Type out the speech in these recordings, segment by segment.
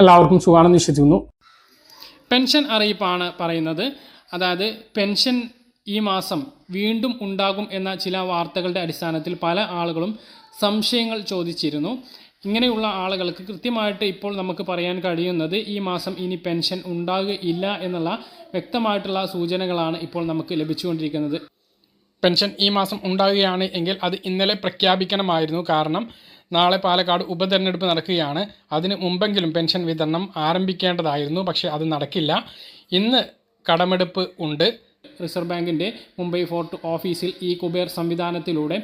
എല്ലാവർക്കും സുഖമാണെന്ന് വിശ്വസിക്കുന്നു. പെൻഷൻ അറിയിപ്പാണ് പറയുന്നത്. അതായത് പെൻഷൻ ഈ മാസം വീണ്ടും ഉണ്ടാകും എന്ന ചില വാർത്തകളുടെ അടിസ്ഥാനത്തിൽ പല ആളുകളും സംശയങ്ങൾ ചോദിച്ചിരുന്നു. ഇങ്ങനെയുള്ള ആളുകൾക്ക് കൃത്യമായിട്ട് ഇപ്പോൾ നമുക്ക് പറയാൻ കഴിയുന്നത് ഈ മാസം ഇനി പെൻഷൻ ഉണ്ടാകുകയില്ല എന്നുള്ള വ്യക്തമായിട്ടുള്ള സൂചനകളാണ് ഇപ്പോൾ നമുക്ക് ലഭിച്ചുകൊണ്ടിരിക്കുന്നത്. പെൻഷൻ ഈ മാസം ഉണ്ടാകുകയാണ് എങ്കിൽ അത് ഇന്നലെ പ്രഖ്യാപിക്കണമായിരുന്നു. കാരണം നാളെ പാലക്കാട് ഉപതെരഞ്ഞെടുപ്പ് നടക്കുകയാണ്. അതിന് മുമ്പെങ്കിലും പെൻഷൻ വിതരണം ആരംഭിക്കേണ്ടതായിരുന്നു പക്ഷേ അത് നടക്കില്ല. ഇന്ന് കടമെടുപ്പ് ഉണ്ട്. റിസർവ് ബാങ്കിന്റെ മുംബൈ ഫോർട്ട് ഓഫീസിൽ ഈ കുബേർ സംവിധാനത്തിലൂടെ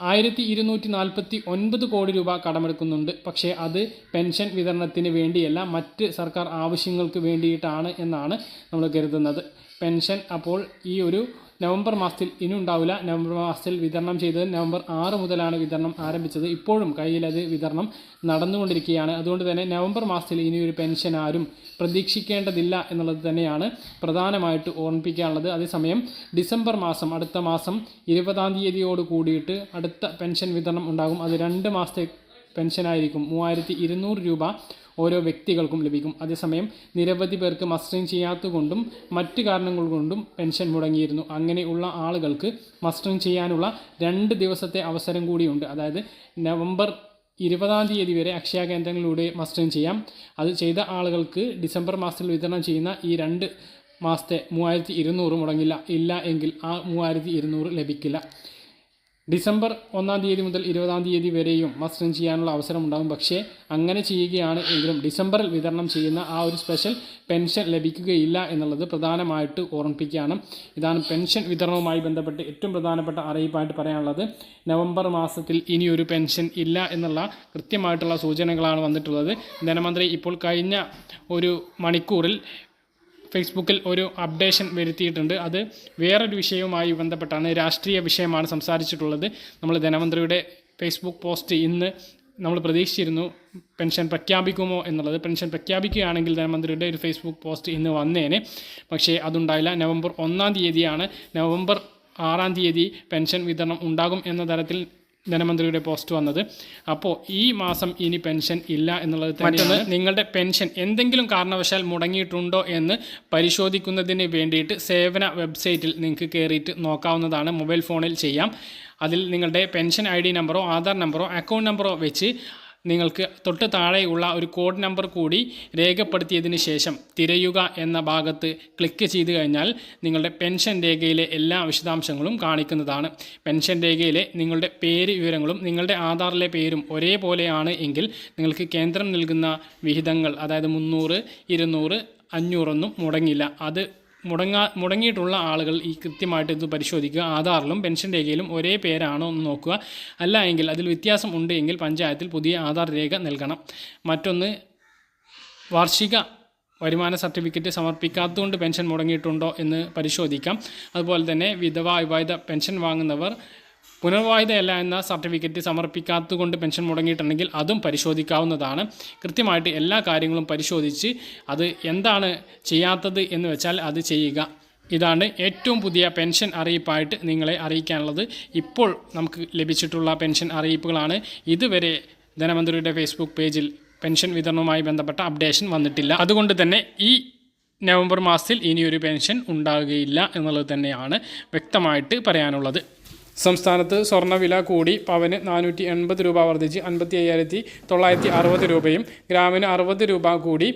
ആയിരത്തി ഇരുന്നൂറ്റി നാൽപ്പത്തി ഒൻപത് കോടി രൂപ കടമെടുക്കുന്നുണ്ട്. പക്ഷേ അത് പെൻഷൻ വിതരണത്തിന് വേണ്ടിയല്ല മറ്റ് സർക്കാർ ആവശ്യങ്ങൾക്ക് വേണ്ടിയിട്ടാണ് എന്നാണ് നമ്മൾ കരുതുന്നത്. പെൻഷൻ അപ്പോൾ ഈ ഒരു നവംബർ മാസത്തിൽ ഇനി ഉണ്ടാവില്ല. നവംബർ മാസത്തിൽ വിതരണം ചെയ്തത് നവംബർ ആറ് മുതലാണ് വിതരണം ആരംഭിച്ചത്. ഇപ്പോഴും കയ്യിൽ അത് വിതരണം നടന്നുകൊണ്ടിരിക്കുകയാണ്. അതുകൊണ്ട് തന്നെ നവംബർ മാസത്തിൽ ഇനി ഒരു പെൻഷൻ ആരും പ്രതീക്ഷിക്കേണ്ടതില്ല എന്നുള്ളത് തന്നെയാണ് പ്രധാനമായിട്ട് ഓർമ്മിപ്പിക്കാനുള്ളത്. അതേസമയം ഡിസംബർ മാസം അടുത്ത മാസം ഇരുപതാം തീയതിയോട് കൂടിയിട്ട് അടുത്ത പെൻഷൻ വിതരണം ഉണ്ടാകും. അത് രണ്ട് മാസത്തെ പെൻഷനായിരിക്കും. മൂവായിരത്തി ഇരുന്നൂറ് രൂപ ഓരോ വ്യക്തികൾക്കും ലഭിക്കും. അതേസമയം നിരവധി പേർക്ക് മസ്റ്ററിങ് ചെയ്യാത്തതുകൊണ്ടും മറ്റ് കാരണങ്ങൾ കൊണ്ടും പെൻഷൻ മുടങ്ങിയിരുന്നു. അങ്ങനെയുള്ള ആളുകൾക്ക് മസ്റ്ററിങ് ചെയ്യാനുള്ള രണ്ട് ദിവസത്തെ അവസരം കൂടിയുണ്ട്. അതായത് നവംബർ ഇരുപതാം തീയതി വരെ അക്ഷയ കേന്ദ്രങ്ങളിലൂടെ മസ്റ്ററിങ് ചെയ്യാം. അത് ചെയ്ത ആളുകൾക്ക് ഡിസംബർ മാസത്തിൽ വിതരണം ചെയ്യുന്ന ഈ രണ്ട് മാസത്തെ മൂവായിരത്തി ഇരുന്നൂറ് മുടങ്ങില്ല. ഇല്ല എങ്കിൽ ആ മൂവായിരത്തി ഇരുന്നൂറ് ലഭിക്കില്ല. ഡിസംബർ ഒന്നാം തീയതി മുതൽ ഇരുപതാം തീയതി വരെയും മസ്റ്ററിങ് ചെയ്യാനുള്ള അവസരം ഉണ്ടാകും പക്ഷേ അങ്ങനെ ചെയ്യുകയാണ് എങ്കിലും ഡിസംബറിൽ വിതരണം ചെയ്യുന്ന ആ ഒരു സ്പെഷ്യൽ പെൻഷൻ ലഭിക്കുകയില്ല എന്നുള്ളത് പ്രധാനമായിട്ട് ഓർമ്മിപ്പിക്കുകയാണ്. ഇതാണ് പെൻഷൻ വിതരണവുമായി ബന്ധപ്പെട്ട് ഏറ്റവും പ്രധാനപ്പെട്ട അറിയിപ്പായിട്ട് പറയാനുള്ളത്. നവംബർ മാസത്തിൽ ഇനിയൊരു പെൻഷൻ ഇല്ല എന്നുള്ള കൃത്യമായിട്ടുള്ള സൂചനകളാണ് വന്നിട്ടുള്ളത്. ധനമന്ത്രി ഇപ്പോൾ കഴിഞ്ഞ ഒരു മണിക്കൂറിൽ ഫേസ്ബുക്കിൽ ഒരു അപ്ഡേഷൻ വരുത്തിയിട്ടുണ്ട്. അത് വേറൊരു വിഷയവുമായി ബന്ധപ്പെട്ടാണ് രാഷ്ട്രീയ വിഷയമാണ് സംസാരിച്ചിട്ടുള്ളത്. നമ്മൾ ധനമന്ത്രിയുടെ ഫേസ്ബുക്ക് പോസ്റ്റ് ഇന്ന് നമ്മൾ പ്രതീക്ഷിച്ചിരുന്നു പെൻഷൻ പ്രഖ്യാപിക്കുമോ എന്നുള്ളത്. പെൻഷൻ പ്രഖ്യാപിക്കുകയാണെങ്കിൽ ധനമന്ത്രിയുടെ ഒരു ഫേസ്ബുക്ക് പോസ്റ്റ് ഇന്ന് വന്നേനെ. പക്ഷേ അതുണ്ടായില്ല. നവംബർ ഒന്നാം തീയതിയാണ്. നവംബർ ആറാം തീയതി പെൻഷൻ വിതരണം ഉണ്ടാകും എന്ന തരത്തിൽ ധനമന്ത്രിയുടെ പോസ്റ്റ് വന്നത്. അപ്പോൾ ഈ മാസം ഇനി പെൻഷൻ ഇല്ല എന്നുള്ളത് തന്നെയാണ് നിങ്ങളുടെ പെൻഷൻ എന്തെങ്കിലും കാരണവശാൽ മുടങ്ങിയിട്ടുണ്ടോ എന്ന് പരിശോധിക്കുന്നതിന് വേണ്ടിയിട്ട് സേവന വെബ്സൈറ്റിൽ നിങ്ങൾക്ക് കയറിയിട്ട് നോക്കാവുന്നതാണ്. മൊബൈൽ ഫോണിൽ ചെയ്യാം. അതിൽ നിങ്ങളുടെ പെൻഷൻ ഐ ഡി നമ്പറോ ആധാർ നമ്പറോ അക്കൗണ്ട് നമ്പറോ വെച്ച് നിങ്ങൾക്ക് തൊട്ട് താഴെയുള്ള ഒരു കോഡ് നമ്പർ കൂടി രേഖപ്പെടുത്തിയതിന് ശേഷം തിരയുക എന്ന ഭാഗത്ത് ക്ലിക്ക് ചെയ്ത് കഴിഞ്ഞാൽ നിങ്ങളുടെ പെൻഷൻ രേഖയിലെ എല്ലാ വിശദാംശങ്ങളും കാണിക്കുന്നതാണ്. പെൻഷൻ രേഖയിലെ നിങ്ങളുടെ പേര് വിവരങ്ങളും നിങ്ങളുടെ ആധാറിലെ പേരും ഒരേപോലെയാണ് എങ്കിൽ നിങ്ങൾക്ക് കേന്ദ്രം നൽകുന്ന വിഹിതങ്ങൾ അതായത് മുന്നൂറ് ഇരുന്നൂറ് അഞ്ഞൂറൊന്നും മുടങ്ങില്ല. അത് മുടങ്ങാ മുടങ്ങിയിട്ടുള്ള ആളുകൾ ഈ കൃത്യമായിട്ട് ഇത് പരിശോധിക്കുക. ആധാറിലും പെൻഷൻ രേഖയിലും ഒരേ പേരാണോ എന്ന് നോക്കുക. അല്ല എങ്കിൽ അതിൽ വ്യത്യാസം ഉണ്ട് എങ്കിൽ പഞ്ചായത്തിൽ പുതിയ ആധാർ രേഖ നൽകണം. മറ്റൊന്ന് വാർഷിക വരുമാന സർട്ടിഫിക്കറ്റ് സമർപ്പിക്കാത്തതുകൊണ്ട് പെൻഷൻ മുടങ്ങിയിട്ടുണ്ടോ എന്ന് പരിശോധിക്കാം. അതുപോലെ തന്നെ വിധവ വിവാഹിത പെൻഷൻ വാങ്ങുന്നവർ പുനർവാഹിതയല്ല എന്ന സർട്ടിഫിക്കറ്റ് സമർപ്പിക്കാത്തതുകൊണ്ട് പെൻഷൻ മുടങ്ങിയിട്ടുണ്ടെങ്കിൽ അതും പരിശോധിക്കാവുന്നതാണ്. കൃത്യമായിട്ട് എല്ലാ കാര്യങ്ങളും പരിശോധിച്ച് അത് എന്താണ് ചെയ്യാത്തത് എന്ന് വെച്ചാൽ അത് ചെയ്യുക. ഇതാണ് ഏറ്റവും പുതിയ പെൻഷൻ അറിയിപ്പായിട്ട് നിങ്ങളെ അറിയിക്കാനുള്ളത്. ഇപ്പോൾ നമുക്ക് ലഭിച്ചിട്ടുള്ള പെൻഷൻ അറിയിപ്പുകളാണ്. ഇതുവരെ ധനമന്ത്രിയുടെ ഫേസ്ബുക്ക് പേജിൽ പെൻഷൻ വിതരണവുമായി ബന്ധപ്പെട്ട അപ്ഡേഷൻ വന്നിട്ടില്ല. അതുകൊണ്ട് തന്നെ ഈ നവംബർ മാസത്തിൽ ഇനിയൊരു പെൻഷൻ ഉണ്ടാകുകയില്ല എന്നുള്ളത് തന്നെയാണ് വ്യക്തമായിട്ട് പറയാനുള്ളത്. സംസ്ഥാനത്ത് സ്വർണവില കൂടി പവന് നാനൂറ്റി എൺപത് രൂപ വർദ്ധിച്ച് അൻപത്തി അയ്യായിരത്തി തൊള്ളായിരത്തി അറുപത് രൂപയും ഗ്രാമിന് അറുപത് രൂപ കൂടി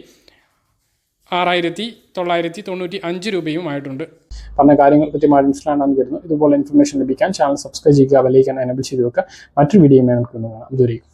ആറായിരത്തി തൊള്ളായിരത്തി തൊണ്ണൂറ്റി അഞ്ച് രൂപയും ആയിട്ടുണ്ട് പറഞ്ഞ കാര്യങ്ങൾ കൃത്യമായി മനസ്സിലാണെന്ന് വരുന്നു ഇതുപോലെ ഇൻഫർമേഷൻ ലഭിക്കാൻ ചാനൽ സബ്സ്ക്രൈബ് ചെയ്യുക വലിയ എനബിൾ ചെയ്ത് വെക്കുക. മറ്റൊരു വീഡിയോ നമുക്ക് കാണാം. ഇതുവരെയും